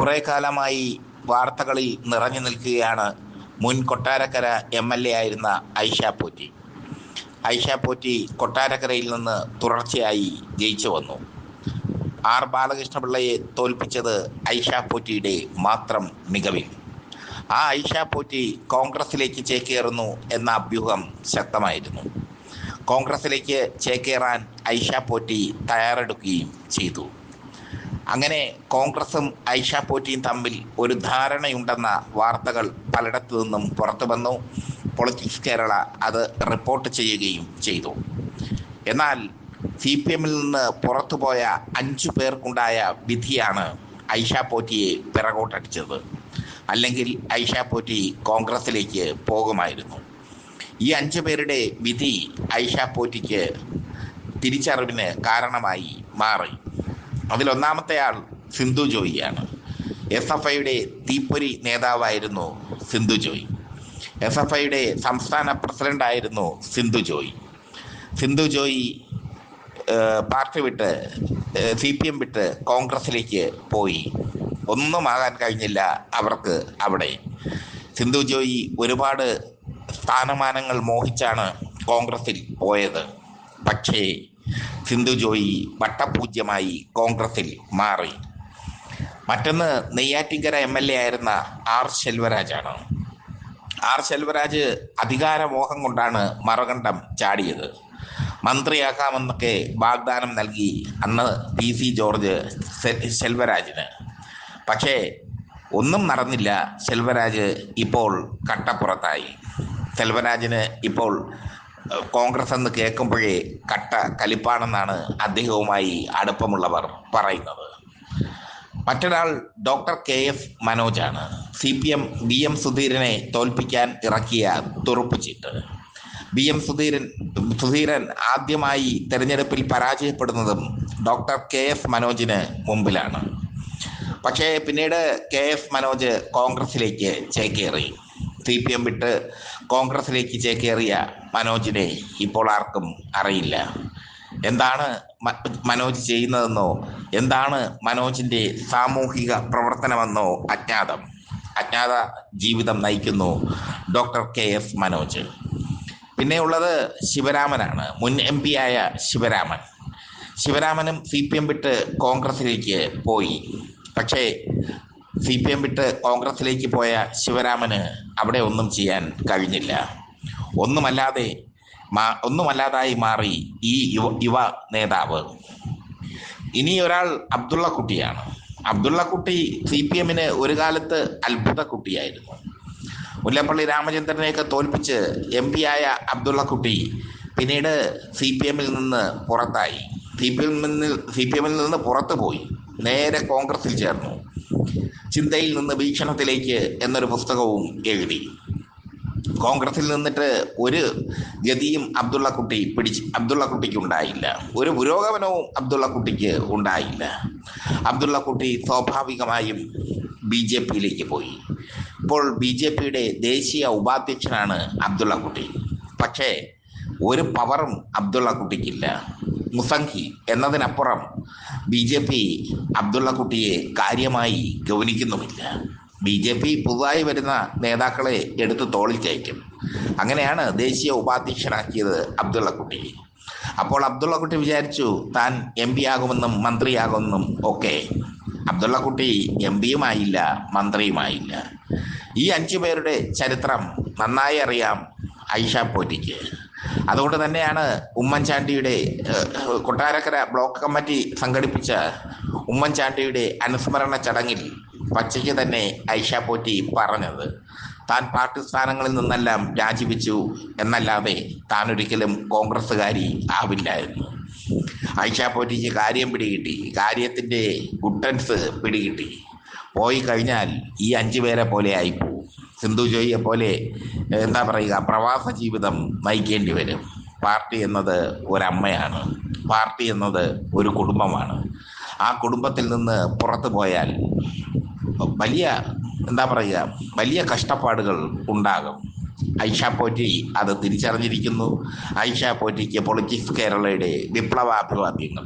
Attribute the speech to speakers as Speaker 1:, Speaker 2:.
Speaker 1: കുറെ കാലമായി വാർത്തകളിൽ നിറഞ്ഞു നിൽക്കുകയാണ് മുൻ കൊട്ടാരക്കര എം എൽ എ ആയിരുന്ന ഐഷ പോറ്റി. ഐഷ പോറ്റി കൊട്ടാരക്കരയിൽ നിന്ന് തുടർച്ചയായി ജയിച്ചു വന്നു. ആർ ബാലകൃഷ്ണപിള്ളയെ തോൽപ്പിച്ചത് ഐഷ പോറ്റിയുടെ മാത്രം മികവിൽ. ആ ഐഷ പോറ്റി കോൺഗ്രസിലേക്ക് ചേക്കേറുന്നു എന്ന അഭ്യൂഹം ശക്തമായിരുന്നു. കോൺഗ്രസിലേക്ക് ചേക്കേറാൻ ഐഷ പോറ്റി തയ്യാറെടുക്കുകയും ചെയ്തു. അങ്ങനെ കോൺഗ്രസും ഐഷ പോറ്റിയും തമ്മിൽ ഒരു ധാരണയുണ്ടെന്ന വാർത്തകൾ പലയിടത്തു നിന്നും പുറത്തു വന്നു. പൊളിറ്റിക്സ് കേരള അത് റിപ്പോർട്ട് ചെയ്യുകയും ചെയ്തു. എന്നാൽ സി പി എമ്മിൽ നിന്ന് പുറത്തുപോയ അഞ്ചു പേർക്കുണ്ടായ വിധിയാണ് ഐഷ പോറ്റിയെ പിറകോട്ടടിച്ചത്. അല്ലെങ്കിൽ ഐഷ പോറ്റി കോൺഗ്രസിലേക്ക് പോകുമായിരുന്നു. ഈ അഞ്ചു പേരുടെ വിധി ഐഷ പോറ്റിക്ക് തിരിച്ചറിവിന് കാരണമായി മാറി. അതിലൊന്നാമത്തെ ആൾ സിന്ധു ജോയിയാണ് എസ് എഫ് ഐയുടെ തീപ്പൊരി നേതാവായിരുന്നു സിന്ധു ജോയി. എസ് എഫ് ഐയുടെ സംസ്ഥാന പ്രസിഡന്റായിരുന്നു സിന്ധു ജോയി. സിന്ധു ജോയി പാർട്ടി വിട്ട് സി പി എം വിട്ട് കോൺഗ്രസിലേക്ക് പോയി. ഒന്നുമാകാൻ കഴിഞ്ഞില്ല അവർക്ക് അവിടെ. സിന്ധു ജോയി ഒരുപാട് സ്ഥാനമാനങ്ങൾ മോഹിച്ചാണ് കോൺഗ്രസിൽ പോയത്. പക്ഷേ സിന്ധു ജോയി വട്ടപൂജ്യമായി കോൺഗ്രസിൽ മാറി. മറ്റൊന്ന് നെയ്യാറ്റിങ്കര എം എൽ എ ആയിരുന്ന ആർ ശെൽവരാജാണ്. ആർ ശെൽവരാജ് അധികാരമോഹം കൊണ്ടാണ് മറുകണ്ഠം ചാടിയത്. മന്ത്രിയാക്കാമെന്നൊക്കെ വാഗ്ദാനം നൽകി അന്ന് പി സി ജോർജ് ശെൽവരാജിന്. പക്ഷേ ഒന്നും നടന്നില്ല ശെൽവരാജ് ഇപ്പോൾ കട്ടപ്പുറത്തായി. സെൽവരാജിന് ഇപ്പോൾ കോൺഗ്രസ് എന്ന് കേൾക്കുമ്പോഴേ കട്ട കലിപ്പാണെന്നാണ് അദ്ദേഹവുമായി അടുപ്പമുള്ളവർ പറയുന്നത്. മറ്റൊരാൾ doctor K F മനോജാണ്. C P M V M സുധീരനെ തോൽപ്പിക്കാൻ ഇറക്കിയ തുറുപ്പുചീട്ട് വി എം സുധീരൻ സുധീരൻ ആദ്യമായി തെരഞ്ഞെടുപ്പിൽ പരാജയപ്പെടുന്നതും ഡോക്ടർ കെ എഫ് മനോജിന് മുമ്പിലാണ്. പക്ഷേ പിന്നീട് കെ എഫ് മനോജ് കോൺഗ്രസിലേക്ക് ചേക്കേറി. സി പി എം വിട്ട് കോൺഗ്രസിലേക്ക് ചേക്കേറിയ മനോജിനെ ഇപ്പോൾ ആർക്കും അറിയില്ല. എന്താണ് മനോജ് ചെയ്യുന്നതെന്നോ എന്താണ് മനോജിന്റെ സാമൂഹിക പ്രവർത്തനമെന്നോ അജ്ഞാതം. അജ്ഞാത ജീവിതം നയിക്കുന്നു ഡോക്ടർ കെ എസ് മനോജ്. പിന്നെ ഉള്ളത് ശിവരാമനാണ്. മുൻ എം പി ആയ ശിവരാമൻ. ശിവരാമനും സി പി എം വിട്ട് കോൺഗ്രസിലേക്ക് പോയി. പക്ഷേ സി പി എം വിട്ട് കോൺഗ്രസിലേക്ക് പോയ ശിവരാമന് അവിടെ ഒന്നും ചെയ്യാൻ കഴിഞ്ഞില്ല. ഒന്നുമല്ലാതെ ഒന്നുമല്ലാതായി മാറി ഈ യുവ യുവ നേതാവ്. ഇനി ഒരാൾ അബ്ദുള്ള കുട്ടിയാണ് അബ്ദുള്ള കുട്ടി സി പി എമ്മിന് ഒരു കാലത്ത് അത്ഭുത കുട്ടിയായിരുന്നു മുല്ലപ്പള്ളി രാമചന്ദ്രനെയൊക്കെ തോൽപ്പിച്ച് എം പി ആയ അബ്ദുള്ള കുട്ടി പിന്നീട് സി പി എമ്മിൽ നിന്ന് പുറത്തായി. സി പി എമ്മിൽ സി പി എമ്മിൽ നിന്ന് പുറത്തു പോയി നേരെ കോൺഗ്രസിൽ ചേർന്നു. ചിന്തയിൽ നിന്ന് വീക്ഷണത്തിലേക്ക് എന്നൊരു പുസ്തകവും എഴുതി. കോൺഗ്രസിൽ നിന്നിട്ട് ഒരു ഗതിയും അബ്ദുള്ള കുട്ടി പിടിച്ച് അബ്ദുള്ള കുട്ടിക്ക് ഉണ്ടായില്ല ഒരു പുരോഗമനവും അബ്ദുള്ള കുട്ടിക്ക് ഉണ്ടായില്ല. അബ്ദുള്ള കുട്ടി സ്വാഭാവികമായും ബി ജെ പിയിലേക്ക് പോയി. ഇപ്പോൾ ബി ജെ പിയുടെ ദേശീയ ഉപാധ്യക്ഷനാണ് അബ്ദുള്ള കുട്ടി പക്ഷേ ഒരു പവറും അബ്ദുള്ള കുട്ടിക്കില്ല മുസംഖി എന്നതിനപ്പുറം ബി ജെ പി അബ്ദുള്ള കുട്ടിയെ കാര്യമായി ഗൗനിക്കുന്നുമില്ല. ബി ജെ പി പുതുതായി വരുന്ന നേതാക്കളെ എടുത്ത് തോളിൽ കയറ്റും അങ്ങനെയാണ് ദേശീയ ഉപാധ്യക്ഷനാക്കിയത് അബ്ദുള്ള കുട്ടി. അപ്പോൾ അബ്ദുള്ള കുട്ടി വിചാരിച്ചു താൻ എം പി ആകുമെന്നും മന്ത്രിയാകുമെന്നും ഒക്കെ. അബ്ദുള്ള കുട്ടി എം പിയുമായില്ല മന്ത്രിയുമായില്ല. ഈ അഞ്ചു പേരുടെ ചരിത്രം നന്നായി അറിയാം ഐഷ പോറ്റിക്ക്. അതുകൊണ്ട് തന്നെയാണ് ഉമ്മൻചാണ്ടിയുടെ കൊട്ടാരക്കര ബ്ലോക്ക് കമ്മിറ്റി സംഘടിപ്പിച്ച ഉമ്മൻചാണ്ടിയുടെ അനുസ്മരണ ചടങ്ങിൽ പച്ചയ്ക്ക് തന്നെ ഐഷ പോറ്റി പറഞ്ഞത്. താൻ പാർട്ടി സ്ഥാനങ്ങളിൽ നിന്നെല്ലാം രാജിവെച്ചു എന്നല്ലാതെ താൻ ഒരിക്കലും കോൺഗ്രസ്സുകാരി ആവില്ലായിരുന്നു. ഐഷ പോറ്റിക്ക് കാര്യം പിടികിട്ടി. കാര്യത്തിന്റെ ഗുട്ടൻസ് പിടികിട്ടി. പോയി കഴിഞ്ഞാൽ ഈ അഞ്ചു പേരെ പോലെ ആയിപ്പോവും സിന്ധു ജോയിയെ പോലെ എന്താ പറയുക പ്രവാസ ജീവിതം നയിക്കേണ്ടി വരും. പാർട്ടി എന്നത് ഒരമ്മയാണ്. പാർട്ടി എന്നത് ഒരു കുടുംബമാണ്. ആ കുടുംബത്തിൽ നിന്ന് പുറത്തു പോയാൽ വലിയ എന്താ പറയുക വലിയ കഷ്ടപ്പാടുകൾ ഉണ്ടാകും. ഐഷ പോറ്റി അത് തിരിച്ചറിഞ്ഞിരിക്കുന്നു. ഐഷ പോറ്റിക്ക് പൊളിറ്റിക്സ് കേരളയുടെ വിപ്ലവാഭിവാദ്യങ്ങൾ.